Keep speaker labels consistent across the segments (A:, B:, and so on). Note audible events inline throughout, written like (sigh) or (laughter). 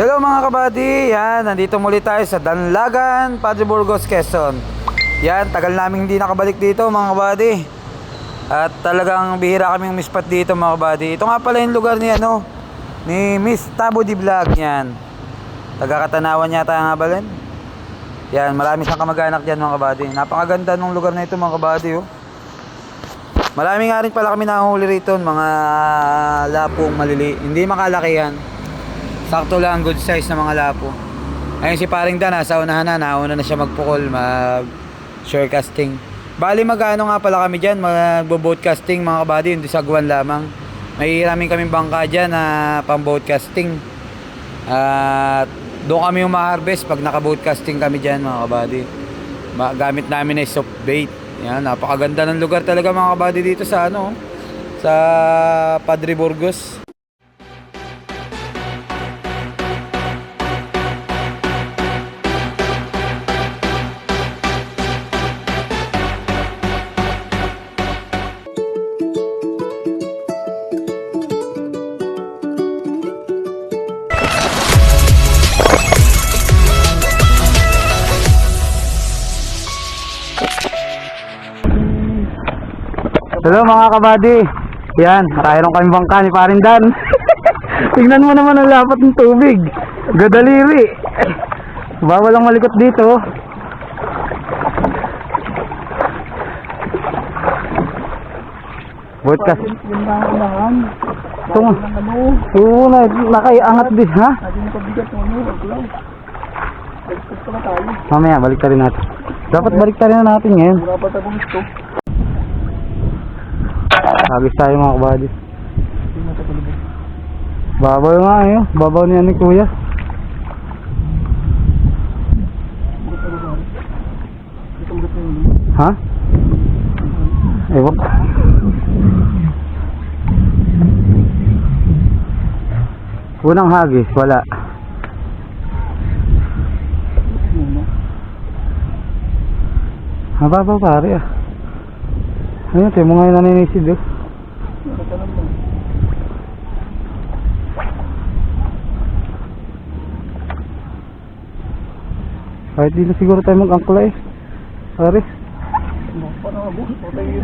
A: Hello mga kabady, yan, nandito muli tayo sa Danlagan, Padre Burgos, Quezon. Yan, tagal namin hindi nakabalik dito mga kabady. At talagang bihira kaming mispat dito mga kabady. Ito nga pala yung lugar ni ano, ni Miss Tabo di Vlog yan. Taga-katanawan yata nga ba? Yan, marami siyang kamag-anak dyan mga kabady. Napakaganda ng lugar na ito mga kabady oh. Marami nga rin pala kami nahuli rito, mga lapong malili. Hindi makalaki yan. Sakto lang, good size na mga lapo. Ayun si paring Dan, nasa unahan na, nauna na siya magpukol, mag shore casting. Bali magano nga pala kami dyan, magbo-boat casting mga kabady, hindi sa guwan lamang. May ramin kaming bangka dyan na pang boat casting. At doon kami yung ma-harvest pag naka-boat casting kami dyan mga kabady. Gamit namin ay soft bait. Yan, napakaganda ng lugar talaga mga kabady dito sa ano, sa Padre Burgos. Mga kabady. Yan, mayroon kami bangka ni Parindan. (laughs) Tingnan mo naman ang lapat ng tubig. Gadaliri. Bawal ang malikot dito. Podcast.
B: Yun na ang unahan.
A: Ito nga. Oo, na, nakaiangat din, ha?
B: yung tayo.
A: Mamaya, balik rin natin. Dapat balik na natin ngayon.
B: Wala pa tayo gusto.
A: Agis tayo mga kabady. Babaw nga eh. Babaw niya ni kuya. Ha? Ewan. Unang hagis, wala. Mababaw pare ah. Ayun, tayo mga naninisid oh.
B: Wala ka naman.
A: Kahit di na siguro tayo mag-angkla eh.
B: Yun.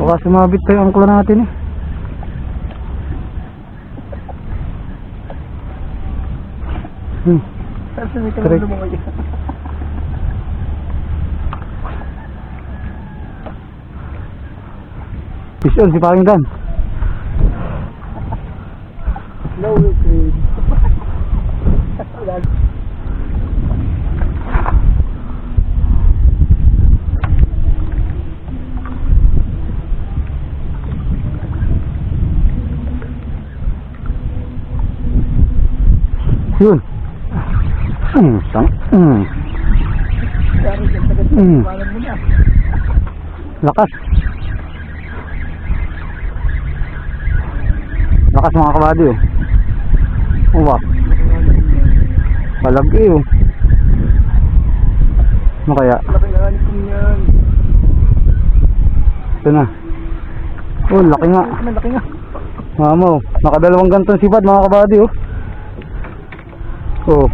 A: baka sumabit tayo ang angkla natin eh. Hmm. Correct. Fish on, si Paring Dan.
B: No, okay. (laughs) Wala.
A: Yun. Mm.
B: Malam mo na.
A: Lakas. Lakas mga kabady oh. Uwa. Palagi oh. Ano kaya?
B: Laki.
A: Ito na. Oh, laki nga.
B: Malaki nga.
A: Mamo, nakadalawang gantong sipad mga kabady oh. Oh.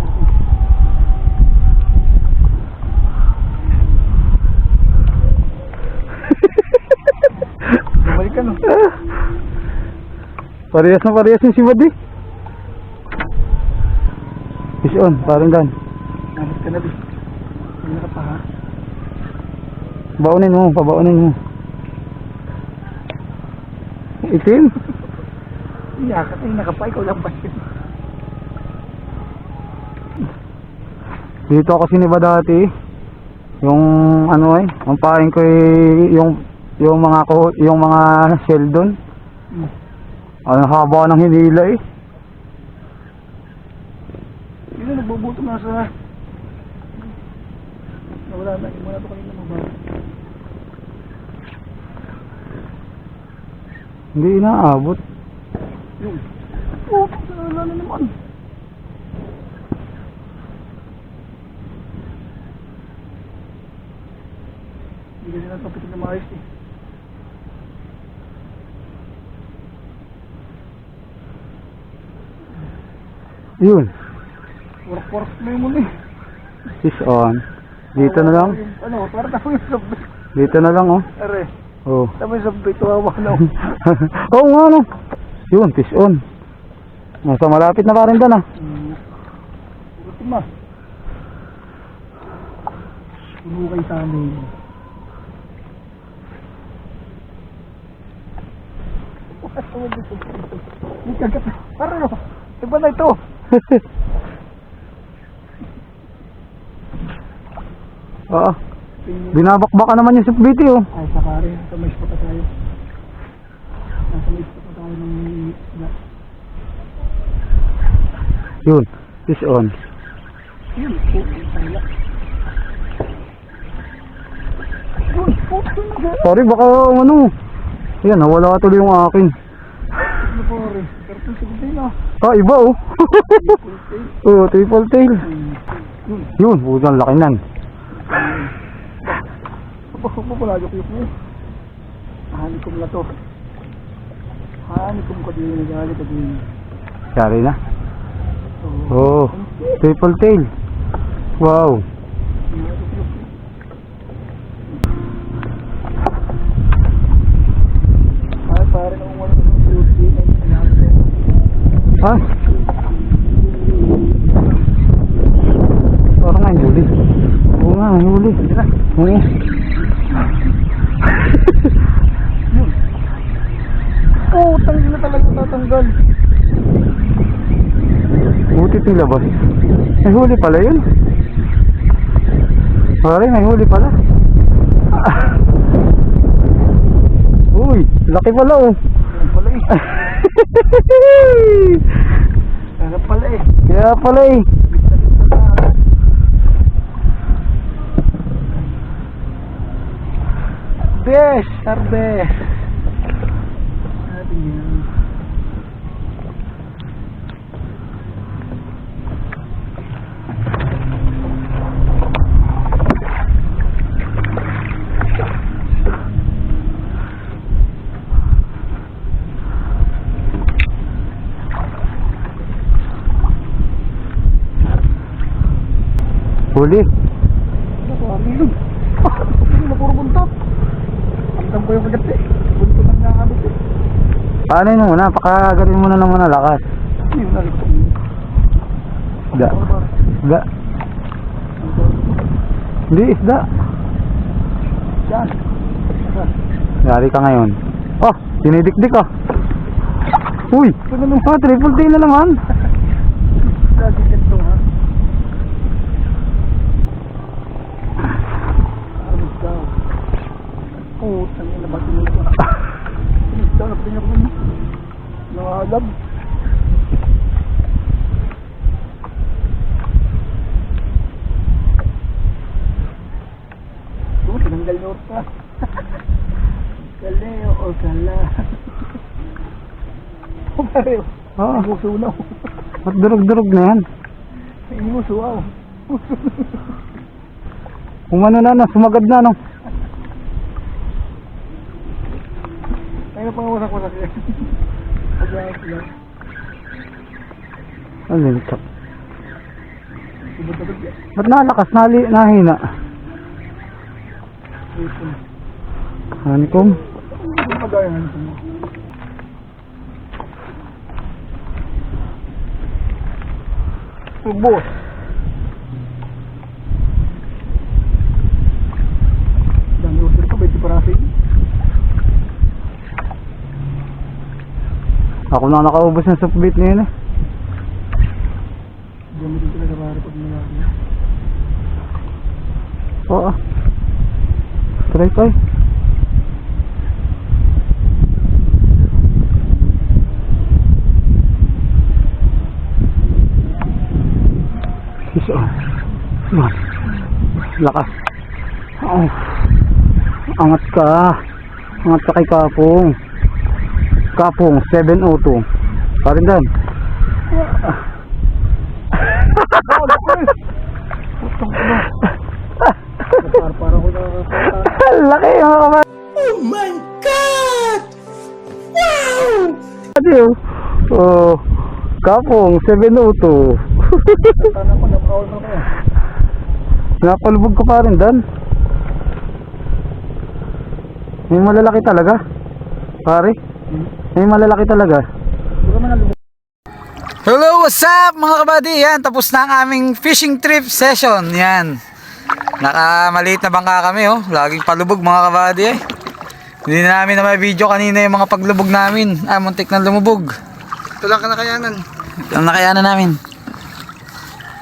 B: Bumalik ka no. (laughs)
A: Parehas na parehas yung sipad eh. Fish on, parang dan.
B: Nabot ka na di. Hindi ka pa ha.
A: Baunin mo, pabaunin mo. Itim.
B: Iyakat ay nakapa. Ikaw lang ba yun?
A: Dito ako siniba dati. Yung ano eh, ang pain ko eh, yung yung mga ko, yung mga shell doon. Ang haba ng hinila eh.
B: Yun na nagbubuto na sa... Nawala na. Wala to kanina mababa.
A: Hindi inaabot.
B: Yun. Oh, na naman. Hindi kasi nagpapitig na maayos eh.
A: Yun.
B: Work-work na yung muna eh.
C: Fish on. Dito na lang.
B: Ano, para tama yung sabi.
C: Dito na lang, oh.
B: Are,
C: Oh.
B: tama yung sabi. Tuwawa na ako. (laughs)
C: Oo nga, no. Yun, fish on. Nasa malapit na pa rin doon, ah.
B: Hmm. Buti ma. Puno kay sa amin. Parang, iba na ito.
C: Oo. Binabakbaka naman yung sukbiti, oh.
B: Ay, saka rin. Nasa may spot na tayo. Nasa may spot na tayo ng.
C: Yun, fish on.
B: Yun.
C: Sorry, baka ano. Yan, nawala tuloy yung akin.
B: Ano po gabi na.
C: Ah, iba, oh. (laughs) oh, triple tail.
B: Yun.
C: Budang laki nan.
B: Aba, aba, wala yung niya. Hanikom na to. Hanikom ka din, nagalit ka din.
C: Yari na.
B: Oo.
C: Oh, triple tail. Wow.
B: Ay, pare kung wala ng beauty, ay nangyari ko.
C: Ah. Parang nga huli. Oo nga, yung huli. Oo.
B: Oo, tanggal na talaga tatanggal.
C: Buti labas. May huli pala yun. Pare, may huli pala. (laughs) Uy, laki pala oh.
B: Yan pala eh. (laughs)
C: Kaya pala eh.
B: Bes, arbe. Sabi niya.
C: Huli.
B: Ano ko, ang ilog. Ano na puro buntot. Ang ko yung kagat eh. Buntot ang nakakabit eh.
C: Paano yun muna? Pakagarin muna na muna lakas.
B: Yun na rin.
C: Isda. Isda. Hindi, isda.
B: Yan.
C: Yari ka ngayon. Oh, dinidikdik ah. Uy, ah, triple tail na naman.
B: Lagi ganito ha. Ano daw? Oo, tangin na ba tinito? Ano daw? Napatingin ako nun. Nangahalab. Oo, tinanggal niyo pa. Kaleo o kala.
C: Oo,
B: Imuso na.
C: at durog-durog na yan.
B: Imuso wow.
C: Umano na, no, sumagad na, no.
B: Kaya na pangawasak-wasak yan. Pag-ayos lang.
C: Ano yun, chak.
B: Subod-subod yan.
C: Ba't nalakas, nali, nahina?
B: Ito na. Ubos. Dami order ko, 20 parating.
C: Ako na nakaubos ng supbit ngayon eh.
B: Dami din talaga para pag mayroon.
C: Oo. Try try. Lakas. Oh. Angat ka. Angat ka kay Kapong. Kapong 702. Parin dan. (laughs) Laki mga kapat. Oh my God! Wow! Adiyo. Oh, kapong 702.
B: Sana ko, napakawal mo ko.
A: Napalubog ka pa rin, Dan. May malalaki talaga. Pare. May malalaki talaga. Hello, what's up mga kabady? Yan, tapos na ang aming fishing trip session. Yan. Nakamaliit na bangka kami, oh. Laging palubog mga kabady, eh. Hindi na namin na may video kanina yung mga paglubog namin. Ah, muntik na lumubog.
B: Ito lang ka nakayanan.
A: Ang nakayanan namin.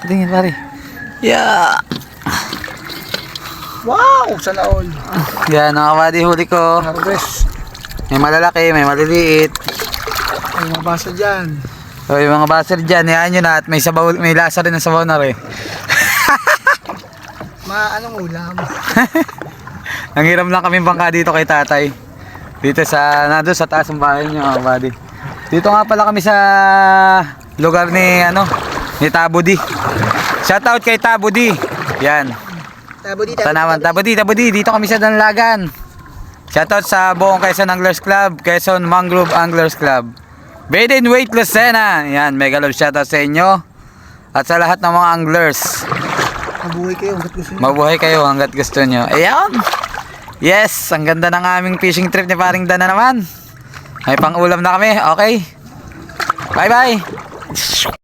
A: Tingin, pare. Yeah.
B: Wow! Sana all.
A: Yan, mga kabady, huli ko.
B: Harvest.
A: May malalaki, may maliliit.
B: Ay, mabasa dyan.
A: So, yung mga baser dyan, yan yun at may sabaw, may lasa rin ng sabaw na rin. (laughs)
B: Ma, anong ulam? (laughs)
A: Nangiram lang kami bangka dito kay tatay. Dito sa, nandun sa taas ng bahay niyo mga buddy. Dito nga pala kami sa lugar ni, ano, ni Tabudi. Shoutout kay Tabudi. Yan.
B: Tabo dito.
A: Tanawan, Tabudi, Tabudi. Dito kami sa Danlagan. Shoutout sa buong Quezon Anglers Club, Quezon Mangrove Anglers Club. Baden Wait Lucena. Yan, mega love shoutout sa inyo. At sa lahat ng mga anglers.
B: Mabuhay kayo. Ba't gusto nyo?
A: Mabuhay kayo hanggat gusto nyo. Ayan! Yes! Ang ganda ng aming fishing trip ni Paring Dan na naman. May pang ulam na kami. Okay? Bye-bye!